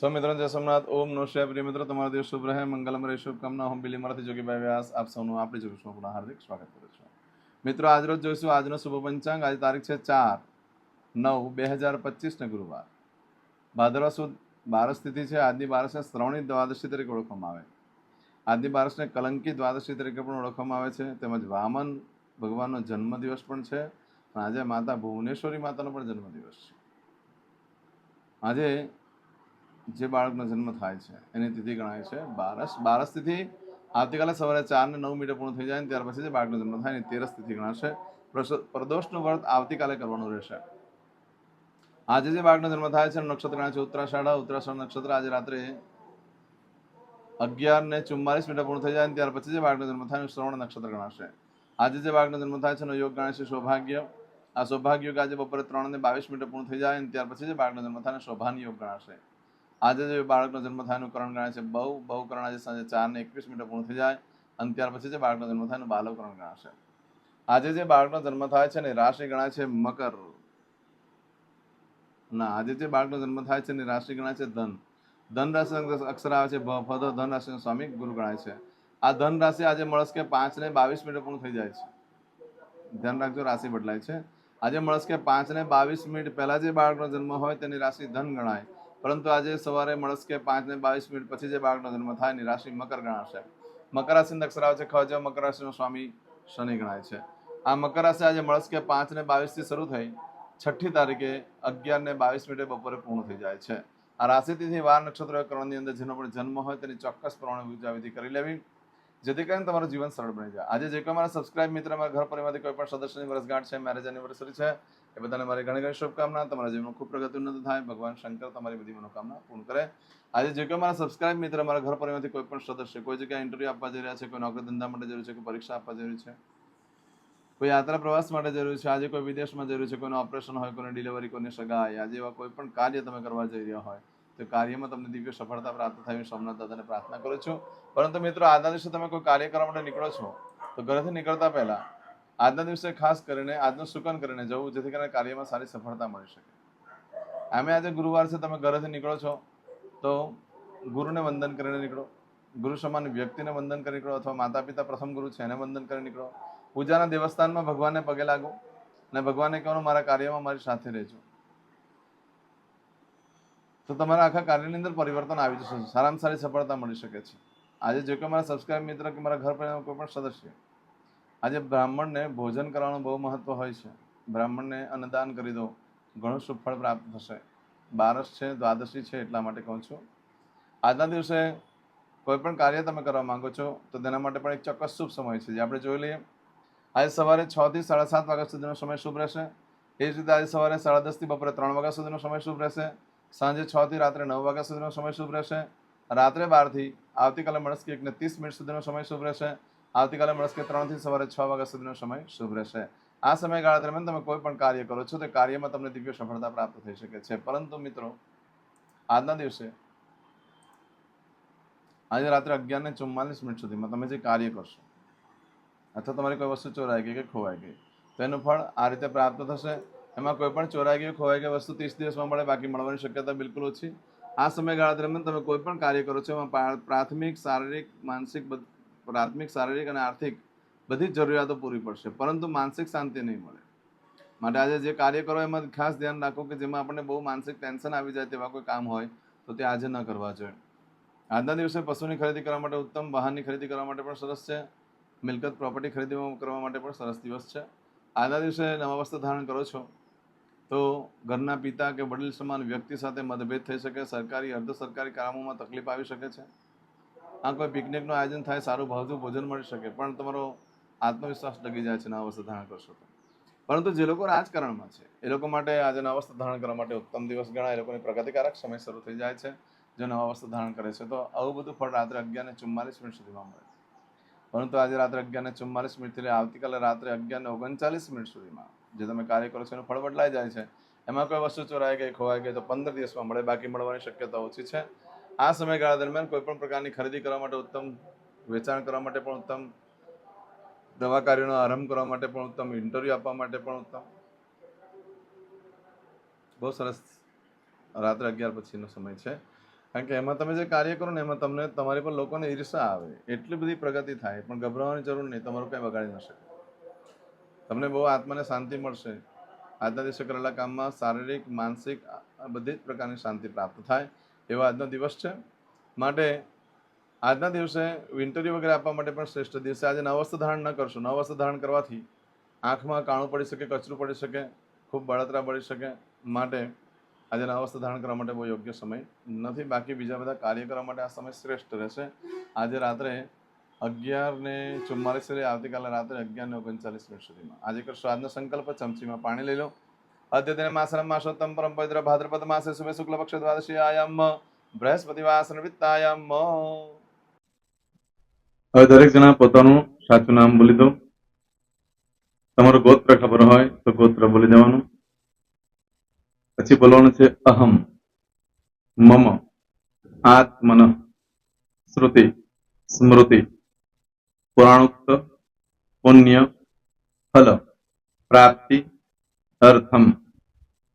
સો મિત્રો જય સોમનાથ, ઓમ નો શિવાય. પ્રિય મિત્રો, તમારો દિવસ શુભ રહે. મંગલમ રહે. શુભકામના. હું બિલી મારાથી જોગીભાઈ વ્યાસ. આપ સૌનું આપણી જોઈશું આપણા હાર્દિક સ્વાગત કરું છું. મિત્રો આજરોજ જોઈશું આજનો શુભ પંચાંગ. આજે તારીખ છે ચાર નવ બે હજાર પચીસને ગુરુવાર. ભાદરવા સુદ બારસ તિથિ છે. આજની બારસને શ્રવણી દ્વાદશી તરીકે ઓળખવામાં આવે. આજની બારસને કલંકી દ્વાદશી તરીકે પણ ઓળખવામાં આવે છે. તેમજ વામન ભગવાનનો જન્મદિવસ પણ છે. અને આજે માતા ભુવનેશ્વરી માતાનો પણ જન્મદિવસ છે. આજે જે બાળકનો જન્મ થાય છે, એની તિથિ ગણાય છે બારસ. બારસ તિથિ આવતીકાલે સવારે ચાર ને નવ મિનિટે પૂર્ણ થઈ જાય ને ત્યાર પછી જે બાળકનો જન્મ થાય એની તેરસ તિથિ ગણાશે. પ્રદોષનું વ્રત આવતીકાલે કરવાનું રહેશે. આજે જે બાળકનો જન્મ થાય છે નક્ષત્ર ગણાય છે ઉત્તરાષાઢા. ઉત્તરાષાઢ નક્ષત્ર આજે રાત્રે અગિયાર ને ચુમ્માલીસ મિનિટે પૂર્ણ થઈ જાય ને ત્યાર પછી જે બાળકનો જન્મ થાય શ્રવણ નક્ષત્ર ગણાશે. આજે જે બાળકનો જન્મ થાય છે, એનો યોગ ગણાય છે સૌભાગ્ય. આ સૌભાગ્ય યોગ આજે બપોરે ત્રણ ને બાવીસ મિનિટે પૂર્ણ થઈ જાય અને ત્યાર પછી જે બાળકનો જન્મ થાય શોભાન યોગ ગણાશે. આજે જે બાળકનો જન્મ થાયનું કરણ ગણાય છે બહુ બહુ કરણ આજે સાંજે ચારને એકવીસ મિનિટે પૂર્ણ થઈ જાય અને ત્યાર પછી જે બાળકનો જન્મ થાય એનું બાલવ કરણ ગણાશે. આજે જે બાળકનો જન્મ થાય છે ને રાશિ ગણાય છે મકર. ના, આજે જે બાળકનો જન્મ થાય છે ને રાશિ ગણાય છે ધન. ધન રાશિ અક્ષર આવે છે ભ ફધ ધન રાશિનો સ્વામી ગુરુ ગણાય છે. આ ધન રાશિ આજે મળસ્કે પાંચ ને બાવીસ મિનિટે પૂર્ણ થઈ જાય છે. ધ્યાન રાખજો, રાશિ બદલાય છે. આજે મળસ્કે પાંચ ને બાવીસ મિનિટ પહેલા જે બાળકનો જન્મ હોય તેની રાશિ ધન ગણાય. પરંતુ આજે સવારે મળસ્કે પાંચ ને બાવીસ મિનિટ પછી જે બાળકનો જન્મ થાય એની રાશિ મકર ગણાશે. મકર રાશિનો અક્ષર આવે છે ખજ મકર રાશિનો સ્વામી શનિ ગણાય છે. આ મકર રાશિ આજે મળસ્કે પાંચ ને બાવીસથી શરૂ થઈ છઠ્ઠી તારીખે અગિયાર ને બાવીસ મિનિટે બપોરે પૂર્ણ થઈ જાય છે. આ રાશિથી વાર નક્ષત્ર કરણની અંદર જેનો પણ જન્મ હોય તેની ચોક્કસ પ્રમાણે પૂજા કરી લેવી. જેથી કરીને તમારું જીવન સરળ બની જાય. આજે જે કોઈ મારા સબસ્ક્રાઇબ મિત્ર, મારા ઘર પરિવારમાંથી કોઈ પણ સદસ્યની વર્ષગાંઠ છે મેરેજ એનિવર્સરી છે એ બધાને મારી ઘણી ઘણી શુભકામના. તમારા જીવનમાં ખૂબ પ્રગતિ ઉન્નત થાય. ભગવાન શંકર તમારી બધી મનોકામના પૂર્ણ કરે. આજે જે કોઈ મારા સબસ્ક્રાઇબ મિત્ર, મારા ઘર પરિવારમાંથી કોઈ પણ સદસ્ય, કોઈ જગ્યાએ ઇન્ટરવ્યુ આપવા જઈ રહ્યા છે, કોઈ નોકરી ધંધા માટે જરૂર છે, કોઈ પરીક્ષા આપવા જરૂર છે, કોઈ યાત્રા પ્રવાસ માટે જરૂર છે, આજે કોઈ વિદેશમાં જરૂર છે, કોઈનું ઓપરેશન હોય, કોઈને ડિલિવરી કોઈને સગાઈ, આજે એવા કોઈ પણ કાર્ય તમે કરવા જઈ રહ્યા હોય, તો કાર્યમાં તમને દિવ્ય સફળતા પ્રાપ્ત થાય. સોમનાથ દાદાને પ્રાર્થના કરું છું. પરંતુ મિત્રો આજના દિવસે તમે કોઈ કાર્ય કરવા માટે નીકળો છો, તો ઘરેથી નીકળતા પહેલા આજના દિવસે ખાસ કરીને, આજનું સુકન કરીને જવું, જેથી કરીને કાર્યમાં સારી સફળતા મળી શકે. આમે આજે ગુરુવાર છે, તમે ઘરેથી નીકળો છો, તો ગુરુને વંદન કરીને નીકળો, ગુરુ સમાન વ્યક્તિને વંદન કરી નીકળો, અથવા માતા પિતા પ્રથમ ગુરુ છે, એને વંદન કરી નીકળો. પૂજાના દેવસ્થાનમાં ભગવાનને પગે લાગો અને ભગવાનને કહેવાનું, મારા કાર્યમાં મારી સાથે રહેજો. તો તમારા આખા કાર્યની અંદર પરિવર્તન આવી જશે. સારામાં સારી સફળતા મળી શકે છે. આજે જે કોઈ મારા સબસ્ક્રાઇબ મિત્ર કે મારા ઘર પરિવારનો કોઈ પણ સદસ્ય આજે બ્રાહ્મણને ભોજન કરવાનું બહુ મહત્વ હોય છે. બ્રાહ્મણને અન્નદાન કરી દો, ઘણું સુફળ પ્રાપ્ત થશે. બારસ છે, દ્વાદશી છે એટલા માટે કહું છું. આજના દિવસે કોઈ પણ કાર્ય તમે કરવા માંગો છો, તો તેના માટે પણ એક ચોક્કસ શુભ સમય છે. જે આપણે જોઈ લઈએ, આજે સવારે છ થી સાડા સાત વાગ્યા સુધીનો સમય શુભ રહેશે. એ જ રીતે આજે સવારે સાડા દસથી બપોરે ત્રણ વાગ્યા સુધીનો સમય શુભ રહેશે. સાંજે છ થી રાત્રે નવ વાગ્યા સુધીનો સમય શુભ રહેશે. રાત્રે બારથી આવતીકાલે મળસ્કી એકને ત્રીસ મિનિટ સુધીનો સમય શુભ રહેશે. આવતીકાલે મળશે ત્રણથી સવારે છ વાગ્યા સુધીનો સમય શુભ રહેશે. આ સમયગાળા દરમિયાન તમે કોઈ પણ કાર્ય કરો છો તે કાર્યમાં તમને દિવ્ય સફળતા પ્રાપ્ત થઈ શકે છે. પરંતુ મિત્રો, આજના દિવસે આજે રાત્રે અગિયાર ને ચુમ્માલીસ મિનિટ સુધીમાં તમે જે કાર્ય કરશો, અથવા તમારી કોઈ વસ્તુ ચોરાઈ ગઈ કે ખોવાઈ ગઈ, તો એનું ફળ આ રીતે પ્રાપ્ત થશે. એમાં કોઈ પણ ચોરાઈ ગઈ ખોવાઈ ગઈ વસ્તુ ત્રીસ દિવસમાં મળે, બાકી મળવાની શક્યતા બિલકુલ ઓછી. આ સમયગાળા દરમિયાન તમે કોઈ પણ કાર્ય કરો છો, એમાં પ્રાથમિક, શારીરિક, માનસિક પ્રાથમિક, શારીરિક અને આર્થિક બધી જ જરૂરિયાતો પૂરી પડશે, પરંતુ માનસિક શાંતિ નહીં મળે. માટે આજે જે કાર્ય કરો એમાં ખાસ ધ્યાન રાખો કે જેમાં આપણને બહુ માનસિક ટેન્શન આવી જાય તેવા કોઈ કામ હોય તો તે આજે ન કરવા જોઈએ. આજના દિવસે પશુની ખરીદી કરવા માટે ઉત્તમ, વાહનની ખરીદી કરવા માટે પણ સરસ છે. મિલકત, પ્રોપર્ટી ખરીદી કરવા માટે પણ સરસ દિવસ છે. આજના દિવસે નવા વસ્ત્ર ધારણ કરો છો તો ઘરના પિતા કે વડીલ સમાન વ્યક્તિ સાથે મતભેદ થઈ શકે, સરકારી, અર્ધ સરકારી કામોમાં તકલીફ આવી શકે છે. આ કોઈ પિકનિકનું આયોજન થાય, સારું ભાવતું ભોજન મળી શકે, પણ તમારો આત્મવિશ્વાસ ડગી જાય છે નવા વસ્ત્ર ધારણ કરશો તો. પરંતુ જે લોકો રાજકારણમાં છે, એ લોકો માટે આજે નવા ધારણ કરવા માટે ઉત્તમ દિવસ ગણાય, એ લોકોની પ્રગતિકારક સમય શરૂ થઈ જાય છે, જો નવા વસ્ત્ર ધારણ કરે છે. તો આવું બધું ફળ રાત્રે અગિયાર ને ચુમ્માલીસ મિનિટ સુધીમાં મળે પરંતુ આજે રાત્રે અગિયાર ને ચુમ્માલીસ મિનિટથી આવતીકાલે રાત્રે અગિયાર ને ઓગણચાલીસ મિનિટ સુધીમાં જે તમે કાર્ય કરો છો એનું ફળ બદલાઈ જાય છે. એમાં કોઈ વસ્તુ ચોરાઈ ગઈ, ખોવાઈ ગઈ તો પંદર દિવસમાં મળે, બાકી મળવાની શક્યતા ઓછી છે. આ સમયગાળા દરમિયાન કોઈ પણ પ્રકારની ખરીદી કરવા માટે ઉત્તમ વેચાણ કરવા માટે પણ ઉત્તમ દવા કાર્યનો આરંભ કરવા માટે પણ ઉત્તમ ઇન્ટરવ્યૂ આપવા માટે પણ ઉત્તમ. બહુ સરસ રાત્રે અગિયાર પછીનો સમય છે. કારણ કે એમાં તમે જે કાર્ય કરો ને એમાં તમને તમારી પર લોકોને ઈર્ષા આવે, એટલી બધી પ્રગતિ થાય, પણ ગભરાવાની જરૂર નહીં, તમારું કંઈ બગાડી ન શકે. તમને બહુ આત્માને શાંતિ મળશે. આજના દિવસે કરેલા કામમાં શારીરિક, માનસિક બધી જ પ્રકારની શાંતિ પ્રાપ્ત થાય. એવો આજનો દિવસ છે. માટે આજના દિવસે ઇન્ટરવ્યૂ વગેરે આપવા માટે પણ શ્રેષ્ઠ દિવસે. આજે નવસ્થ ધારણ ન કરશો. નવસ્થ ધારણ કરવાથી આંખમાં કાણું પડી શકે, કચરું પડી શકે, ખૂબ બળતરા પડી શકે. માટે આજે નવ ધારણ કરવા માટે બહુ યોગ્ય સમય નથી. બાકી બીજા બધા કાર્ય કરવા માટે આ સમય શ્રેષ્ઠ રહેશે. આજે રાત્રે અગિયાર ને ચુમ્માલીસ આવતીકાલે રાત્રે અગિયાર ને ઓગણચાલીસ મિનિટ સુધીમાં. આજે કરશો. આજનો સંકલ્પ ચમચીમાં પાણી લઈ લો. અદ્યતન માસરમ માસોત્તમ પરમ પવિત્ર ભાદ્રપદ માસે શુભે શુક્લ પક્ષ દ્વાદશી આયામ બૃહસ્પતિ વાસન વિત્તાયામ હવે દરેક જણા પોતાનું સાચું નામ બોલી દો તમારું ગોત્ર ખબર હોય તો ગોત્ર બોલી દેવાનું પછી બોલવાનું છે અહમ મમ આત્મન શ્રુતિ સ્મૃતિ પુરાણોક્ત પુણ્ય ફલ પ્રાપ્તિ અર્થમ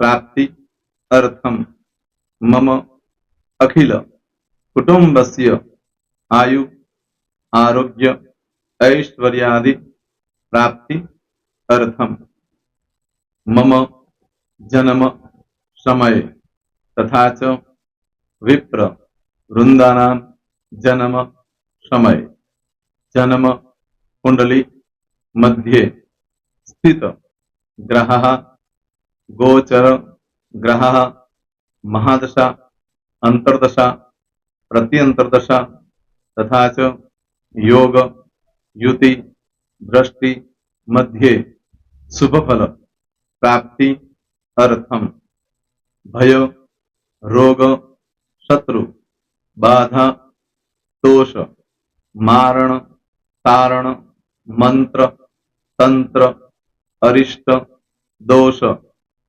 प्राप्ति अर्थम। मम अखिल कुटुंब से आयु, आरोग्य, ऐश्वर्यादि प्राप्ति अर्थम। मम जन्म समय तथा च विप्र वृंदा जन्म समय। जन्म कुंडली मध्ये स्थित ग्रह ગોચર ગ્રહ મહાદશા અંતર્દશા પ્રત્યંતરદશા તથા ચ યોગ યુતિ દ્રષ્ટિ મધ્યે શુભફલ પ્રાપ્તિ અર્થમ ભય રોગ શત્રુ બાધા દોષ મારણ તારણ મંત્ર તંત્ર અરિષ્ટ દોષ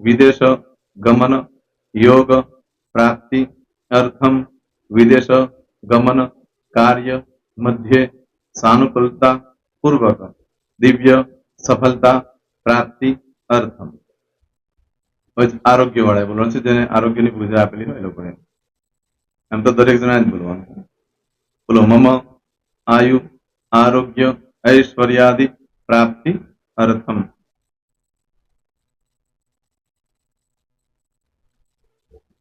વિદેશ ગમન યોગ પ્રાપ્તિ અર્થમ વિદેશ ગમન કાર્ય મધ્યે સાનુકૂળતા પૂર્વક દિવ્ય સફળતા પ્રાપ્તિ અર્થમ હવે આરોગ્ય વાળા બોલવાનું છે જેને આરોગ્યની પૂજા આપેલી હોય એ લોકોએ એમ તો દરેક જણા જ બોલવાનું છે બોલો મમ આયુ આરોગ્ય ઐશ્વર્યાદિ પ્રાપ્તિ અર્થમ